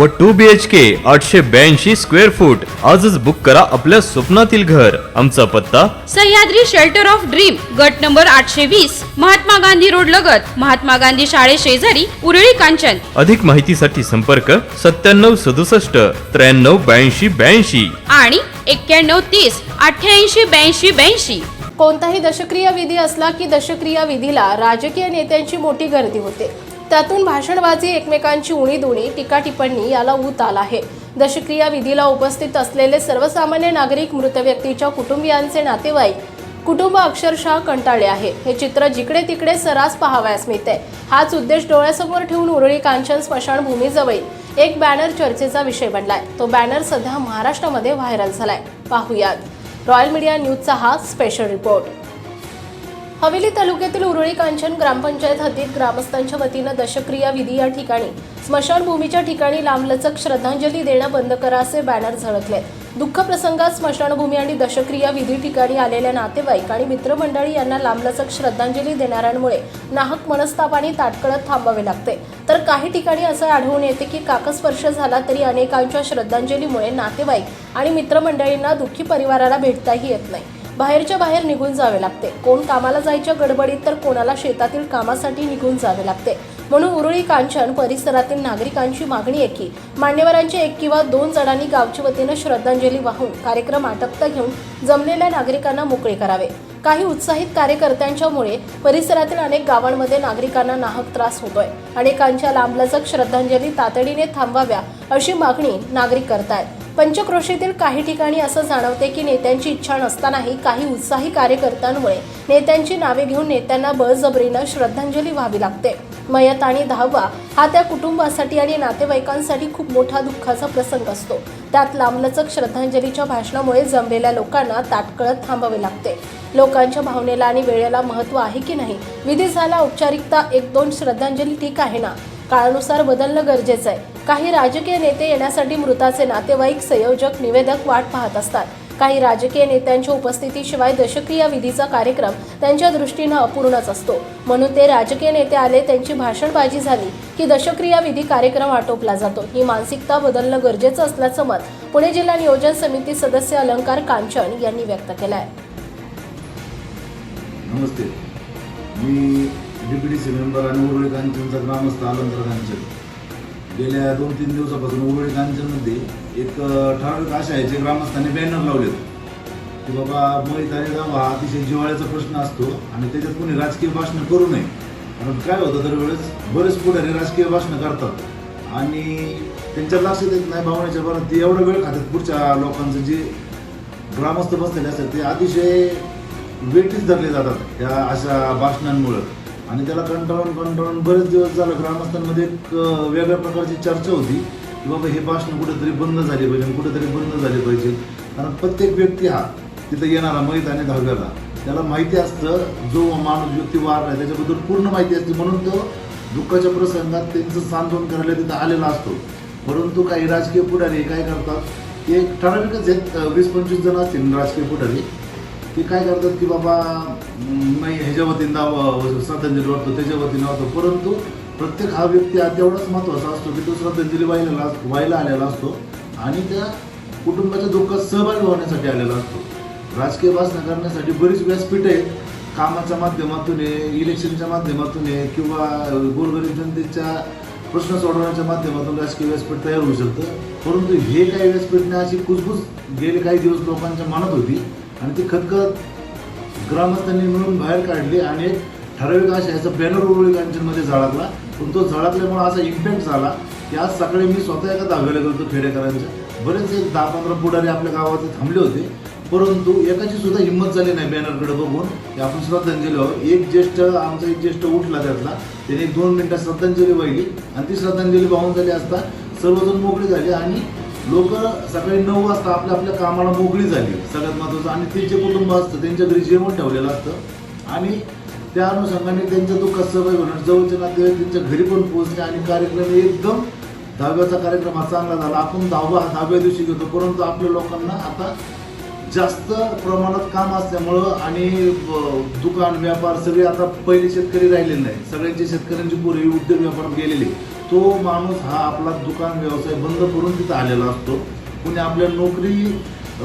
व to B H के आठशे ब्याऐंशी स्क्वेअर फूट आजच बुक करा आपल्या स्वप्नातील घर. आमचा पत्ता? सह्याद्री शेल्टर ऑफ ड्रीम गट नंबर आठशे वीस महात्मा गांधी रोड लगत. महात्मा गांधी शाळे शेजारी उरळी कांचन. अधिक माहितीसाठी संपर्क सत्त्याण्णव सदुसष्ट त्र्याण्णव ब्याऐंशी ब्याऐंशी. आणि एक्क्याण्णव तीस अठ्ठ्याऐंशी ब्याऐंशी ब्याऐंशी. कोणताही दशक्रिया विधी असला की दशक्रिया विधीला राजकीय नेत्यांची मोठी गर्दी होते. त्यातून भाषणबाजी एकमेकांची उणीदुणी टीका टिप्पणी याला ऊत आला आहे. दशक्रिया विधीला उपस्थित असलेले सर्वसामान्य नागरिक मृत व्यक्तीच्या कुटुंबियांचे नातेवाईक कुटुंब अक्षरशः कंटाळले आहे. हे चित्र जिकडे तिकडे सरास पाहावयास मिळते हाच उद्देश डोळ्यासमोर ठेवून उरळी कांचन स्मशानभूमीजवळ एक बॅनर चर्चेचा विषय बनलाय. तो बॅनर सध्या महाराष्ट्रामध्ये व्हायरल झालाय. पाहुयात. रॉयल मीडिया न्यूजचा हा स्पेशल रिपोर्ट. हवेली तालुक्यातील उरुळी कांचन ग्रामपंचायत हद्दीत ग्रामस्थांच्या वतीनं दशक्रिया विधी या ठिकाणी स्मशानभूमीच्या ठिकाणी लांबलचक श्रद्धांजली देणं बंद करा असे बॅनर झळकले दुःख प्रसंगात स्मशानभूमी आणि दशक्रिया विधी ठिकाणी आलेल्या नातेवाईक आणि मित्रमंडळी यांना लांबलचक श्रद्धांजली देणाऱ्यांमुळे नाहक मनस्ताप आणि ताटकळत थांबावे लागते. तर काही ठिकाणी असं आढळून येते की काकस्पर्श झाला तरी अनेकांच्या श्रद्धांजलीमुळे नातेवाईक आणि मित्रमंडळींना दुःखी परिवाराला भेटताही येत नाही. बाहेरच्या बाहेर निघून जावे लागते. कोण कामाला जायच्या गडबडीत तर कोणाला शेतातील कामासाठी निघून जावे लागते. म्हणून उरुळी कांचन परिसरातील नागरिकांची मागणी आहे की मान्यवरांचे एक किंवा दोन जणांनी गावच्या वतीनं श्रद्धांजली वाहून कार्यक्रम आटपता घेऊन जमलेल्या नागरिकांना मोकळे करावे. काही उत्साहित कार्यकर्त्यांच्यामुळे परिसरातील अनेक गावांमध्ये नागरिकांना नाहक त्रास होतोय. अनेकांच्या लांबलचक श्रद्धांजली तातडीने थांबाव्या अशी मागणी नागरिक करतायत. पंचक्रोशीतील काही ठिकाणी असं जाणवते की नेत्यांची इच्छा नसतानाही काही उत्साही कार्यकर्त्यांमुळे नेत्यांची नावे घेऊन नेत्यांना बळजबरीनं श्रद्धांजली व्हावी लागते. मयत आणि दहावा हा त्या कुटुंबासाठी आणि नातेवाईकांसाठी खूप मोठा दुःखाचा प्रसंग असतो. त्यात लांबलचक श्रद्धांजलीच्या भाषणामुळे जमलेल्या लोकांना ताटकळत थांबावे लागते. लोकांच्या भावनेला आणि वेळेला महत्त्व आहे की नाही विधी झाला औपचारिकता एक दोन श्रद्धांजली ठीक आहे ना? काळानुसार बदलणं गरजेचं आहे. काही राजकीय नेते येण्यासाठी मृताचे नातेवाईक संयोजक निवेदक वाट पाहत असतात. काही राजकीय नेत्यांच्या उपस्थितीशिवाय दशक्रिया विधीचा कार्यक्रम त्यांच्या दृष्टीनं अपूर्णच असतो. म्हणून ते राजकीय नेते आले त्यांची भाषणबाजी झाली की दशक्रिया विधी कार्यक्रम आटोपला जातो. ही मानसिकता बदलणं गरजेचं असल्याचं मत पुणे जिल्हा नियोजन समिती सदस्य अलंकार कांचन यांनी व्यक्त केलं आहे नमस्ते. मी डी सी आणि उरुळी ग्रामस्थ अलंकार कांचन गेल्या दोन तीन दिवसापासून उरुळी कांचनमध्ये एक ठराविक अशा आहे जे ग्रामस्थांनी बॅनर लावलेत की बाबा मोहित आणि दावा हा अतिशय जिव्हाळ्याचा प्रश्न असतो आणि त्याच्यात कोणी राजकीय भाषणं करू नये. कारण काय होतं दरवेळेस? बरेच पुढारी राजकीय भाषणं करतात. आणि त्यांच्या लक्षात येत नाही भावनेच्या बरं ते एवढा वेळ खातात पुढच्या लोकांचं जे ग्रामस्थ बसलेले असतात ते अतिशय वेटीच धरले जातात त्या अशा भाषणांमुळं. आणि त्याला कंटाळून कंटाळून बरेच दिवस झालं ग्रामस्थांमध्ये एक वेगळ्या प्रकारची चर्चा होती की बाबा हे भाषण कुठेतरी बंद झाले पाहिजे कुठेतरी बंद झाले पाहिजे. कारण प्रत्येक व्यक्ती हा तिथं येणारा मैत आणि दहाव्याला त्याला माहिती असतं जो माणूस व्यक्ती वारला त्याच्याबद्दल पूर्ण माहिती असते. म्हणून तो दुःखाच्या प्रसंगात त्यांचं सांत्वन करायला तिथं आलेला असतो. परंतु काही राजकीय पुढारी काय करतात ते एक ठराविकच आहेत. वीस पंचवीस जण असतील राजकीय पुढारी. ते काय करतात की बाबा नाही ह्याच्या वतीनं दावा श्रद्धांजली वाटतो त्याच्या वतीनं वाटतो परंतु प्रत्येक हा व्यक्ती तेवढाच महत्त्वाचा असतो की तो श्रद्धांजली व्हायला व्हायला आलेला असतो आणि त्या कुटुंबाच्या दुःखात सहभागी होण्यासाठी आलेला असतो. राजकीय भाषणं करण्यासाठी बरीच व्यासपीठ आहेत. कामाच्या माध्यमातून आहे इलेक्शनच्या माध्यमातून आहे किंवा गोरगरीब जनतेच्या प्रश्न सोडवण्याच्या माध्यमातून राजकीय व्यासपीठ तयार होऊ शकतं. परंतु हे काही व्यासपीठने अशी कुजबुज गेले काही दिवस लोकांच्या मनात होती आणि ती खतखत ग्रामस्थांनी मिळून बाहेर काढली आणि एक ठराविक अशा ह्याचा बॅनर उरुळी कांचनमध्ये झळकला पण तो झळकल्यामुळे असा इम्पॅक्ट झाला की आज सकाळी मी स्वतः एका दहाव्याला गेलो खेडेकरांच्या बरेच एक दहा पंधरा पुढारी आपल्या गावात थांबले होते. परंतु एकाची सुद्धा हिंमत झाली नाही बॅनरकडे बघून. की आपण श्रद्धांजली व्हावी. एक ज्येष्ठ आमचा एक ज्येष्ठ उठला त्यातला. त्याने एक दोन मिनटात श्रद्धांजली वाहिली. आणि ती श्रद्धांजली वाहून झाली असता सर्वजण मोकळी झाली आणि लोक सकाळी नऊ वाजता आपल्या आपल्या कामाला मोकळी झाली. सगळ्यात महत्वाचं आणि त्यांचे कुटुंब असतं त्यांच्या घरी जेवण ठेवलेलं असतं. आणि त्या अनुषंगाने त्यांच्या दुःखात सहभागी होणार जवळचे नातेवाईक त्यांच्या घरी पण पोहोचले आणि कार्यक्रम एकदम दहाव्याचा कार्यक्रम हा चांगला झाला. आपण दहावा हा दहाव्या दिवशी घेतो परंतु आपल्या लोकांना आता जास्त प्रमाणात काम असल्यामुळं आणि दुकान व्यापार सगळे आता पहिले शेतकरी राहिलेले नाही सगळ्यांचे शेतकऱ्यांची पूर्वी उद्योग व्यापार गेलेले तो माणूस हा आपला दुकान व्यवसाय बंद करून तिथं आलेला असतो. कोणी आपल्या नोकरी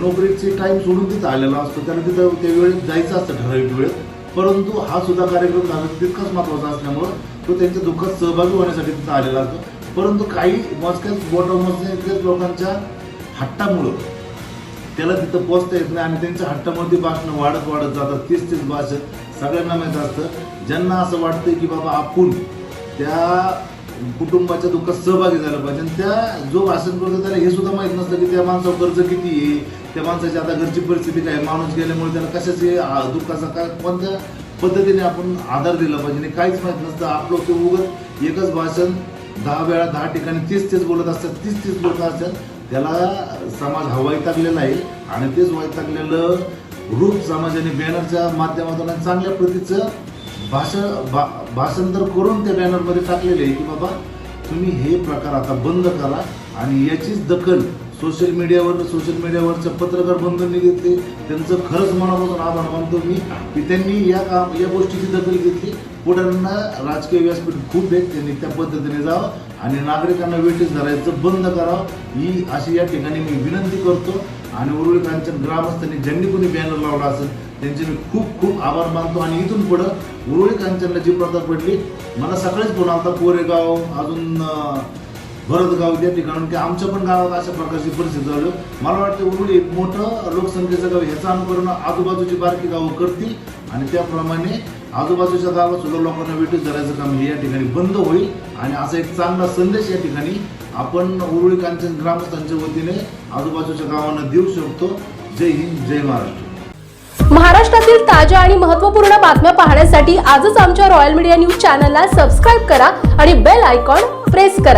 नोकरीचे टाईम सोडून तिथं आलेला असतो. त्याला तिथं त्या वेळेत जायचं असतं ठराविक वेळेत. परंतु हा सुद्धा कार्यक्रम झाला तितकाच महत्त्वाचा असल्यामुळं तो त्यांच्या दुःखात सहभागी होण्यासाठी तिथं आलेला असतो. परंतु काही मोजक्याच बोटा लोकांच्या हट्टामुळं त्याला तिथं पोचता येत नाही आणि त्यांच्या हट्टामध्ये भाषणं वाढत वाढत जातात. तीच तीच भाषण सगळ्यांना माहीत असतं. ज्यांना असं वाटतं की बाबा आपण त्या कुटुंबाच्या दुःखात सहभागी झालं पाहिजे. आणि त्या जो भाषण करतो त्याला हे सुद्धा माहीत नसतं की त्या माणसावर कर्ज किती आहे. त्या माणसाची आता घरची परिस्थिती काय माणूस गेल्यामुळे त्याला कशाची दुःखाचा काय कोणत्या पद्धतीने आपण आधार दिला पाहिजे? आणि काहीच माहीत नसतं. आपलं ते उगत एकच भाषण. दहा वेळा दहा ठिकाणी तीस तेच बोलत असतात. तीस तीस लोक असतात. त्याला समाज हा वैतागलेला आहे. आणि तेच वैतागलेलं रूप समाजाने बॅनरच्या माध्यमातून आणि चांगल्या प्रतीचं भाषण भा भाषांतर करून त्या बॅनरमध्ये टाकलेले आहे की बाबा तुम्ही हे प्रकार आता बंद करा आणि याचीच दखल सोशल मीडियावर सोशल मीडियावरचं पत्रकार बंधूंनी घेतले. त्यांचं खरंच मनापासून आभार मानतो मी की त्यांनी या काम या गोष्टीची दखल घेतली. पुढाऱ्यांना राजकीय व्यासपीठ खूप आहेत त्यांनी त्या पद्धतीने जावं आणि नागरिकांना वेटीस धरायचं बंद करावं. ही अशी या ठिकाणी मी विनंती करतो. आणि उरुळी कांचन ग्रामस्थांनी ज्यांनी कोणी बॅनर लावला असेल त्यांचे मी खूप खूप आभार मानतो. आणि इथून पुढं उर्वरित कांचनला जी प्रथा पडली मला सकाळीच फोन आलता कोरेगाव अजून भरतगाव त्या ठिकाणून की आमच्या पण गावात अशा प्रकारची परिस्थिती झाली. मला वाटतं उरुळी एक मोठं लोकसंख्येचं गाव ह्याचं अनुकरण आजूबाजूची बारकी गावं करतील. आणि त्याप्रमाणे आजूबाजूच्या गावात सुद्धा लोकांना वेटीस धरायचं काम हे या ठिकाणी बंद होईल आणि असा एक चांगला संदेश या ठिकाणी आपण उरुळी कांचन ग्रामस्थांच्या वतीने आजूबाजूच्या गावांना देऊ शकतो. जय हिंद जय महाराष्ट्र. महाराष्ट्रातील ताज्या आणि महत्त्वपूर्ण बातम्या पाहण्यासाठी आजच आमच्या रॉयल मीडिया न्यूज चॅनलला सबस्क्राईब करा आणि बेल आयकॉन प्रेस करा.